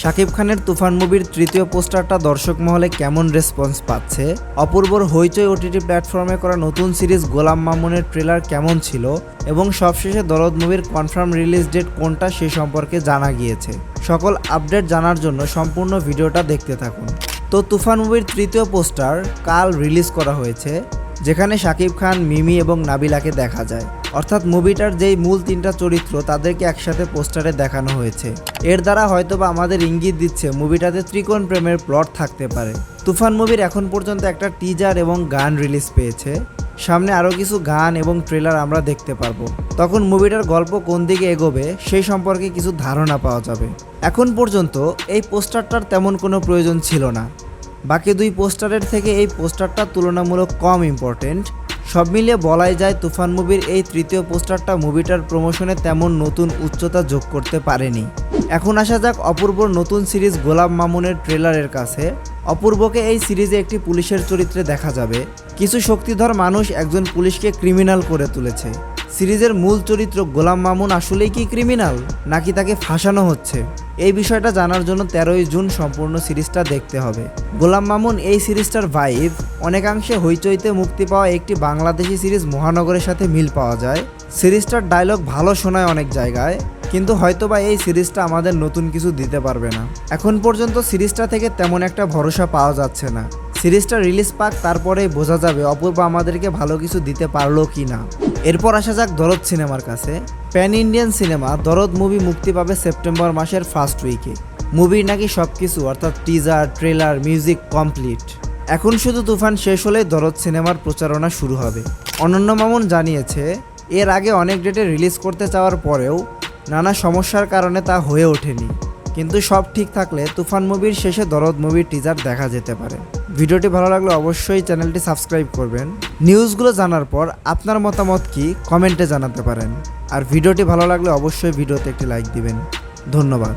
শাকিব খানের তুফান মুভির তৃতীয় পোস্টারটা দর্শক মহলে কেমন রেসপন্স পাচ্ছে? অপূর্বর হইচই ওটিটি প্ল্যাটফর্মে করা নতুন সিরিজ গোলাম মামুনের ট্রেলার কেমন ছিল? এবং সবশেষে দরদ মুভির কনফার্ম রিলিজ ডেট কোনটা সে সম্পর্কে জানা গিয়েছে। সকল আপডেট জানার জন্য সম্পূর্ণ ভিডিওটা দেখতে থাকুন। তো তুফান মুভির তৃতীয় পোস্টার কাল রিলিজ করা হয়েছে। যেখানে শাকিব খান, মিমি এবং নাবিলাকে দেখা যায়। অর্থাৎ মুভিটার যেই মূল তিনটা চরিত্র তাদেরকে একসাথে পোস্টারে দেখানো হয়েছে। এর দ্বারা হয়তোবা আমাদের ইঙ্গিত দিচ্ছে মুভিটাতে ত্রিকোণ প্রেমের প্লট থাকতে পারে। তুফান মুভির এখন পর্যন্ত একটা টিজার এবং গান রিলিজ পেয়েছে। সামনে আরও কিছু গান এবং ট্রেলার আমরা দেখতে পারব। তখন মুভিটার গল্প কোন দিকে এগোবে সেই সম্পর্কে কিছু ধারণা পাওয়া যাবে। এখন পর্যন্ত এই পোস্টারটার তেমন কোনো প্রয়োজন ছিল না। বাকি দুই পোস্টারের থেকে এই পোস্টারটা তুলনামূলক কম ইম্পর্টেন্ট সব মিলিয়ে বলাই যায় তুফান মুভির এই তৃতীয় পোস্টারটা মুভিটার প্রমোশনে তেমন নতুন উচ্চতা যোগ করতে পারেনি। এখন আসা যাক অপূর্বর নতুন সিরিজ গোলাপ মামুনের ট্রেলারের কাছে। অপূর্বকে এই সিরিজে একটি পুলিশের চরিত্রে দেখা যাবে। কিছু শক্তিধর মানুষ একজন পুলিশকে ক্রিমিনাল করে তুলেছে। সিরিজের মূল চরিত্র গোলাম মামুন আসলেই কি ক্রিমিনাল? নাকি তাকে ফাঁসানো হচ্ছে? এই বিষয়টা জানার জন্য তেরোই জুন সম্পূর্ণ সিরিজটা দেখতে হবে। গোলাম মামুন এই সিরিজটার ভাইব অনেকাংশে হইচইতে মুক্তি পাওয়া একটি বাংলাদেশি সিরিজ মহানগরের সাথে মিল পাওয়া যায়। সিরিজটার ডায়লগ ভালো শোনায় অনেক জায়গায়, কিন্তু হয়তোবা এই সিরিজটা আমাদের নতুন কিছু দিতে পারবে না। এখন পর্যন্ত সিরিজটা থেকে তেমন একটা ভরসা পাওয়া যাচ্ছে না। সিরিজটা রিলিজ পাক তারপরেই বোঝা যাবে অপূর্ব আমাদেরকে ভালো কিছু দিতে পারল কি না এরপর আসা যাক দরদ সিনেমার কাছে। Pan Indian cinema Dorod movie মুক্তি পাবে সেপ্টেম্বর মাসের ফার্স্ট উইকে। মুভির নাকি সব কিছু অর্থাৎ টিজার ট্রেলার মিউজিক কমপ্লিট এখন শুধু তুফান শেষ হলেই দরদ সিনেমার প্রচারণা শুরু হবে। অনন্য মামুন জানিয়েছে, এর আগে অনেক ডেটে রিলিজ করতে চাওয়ার পরেও নানা সমস্যার কারণে তা হয়ে ওঠেনি। কিন্তু সব ঠিক থাকলে তুফান মুভির শেষে দরদ মুভির টিজার দেখা যেতে পারে। ভিডিওটি ভালো লাগলে অবশ্যই চ্যানেলটি সাবস্ক্রাইব করবেন। নিউজগুলো জানার পর আপনার মতামত কি কমেন্টে জানাতে পারেন। আর ভিডিওটি ভালো লাগলে অবশ্যই ভিডিওতে একটি লাইক দিবেন। ধন্যবাদ।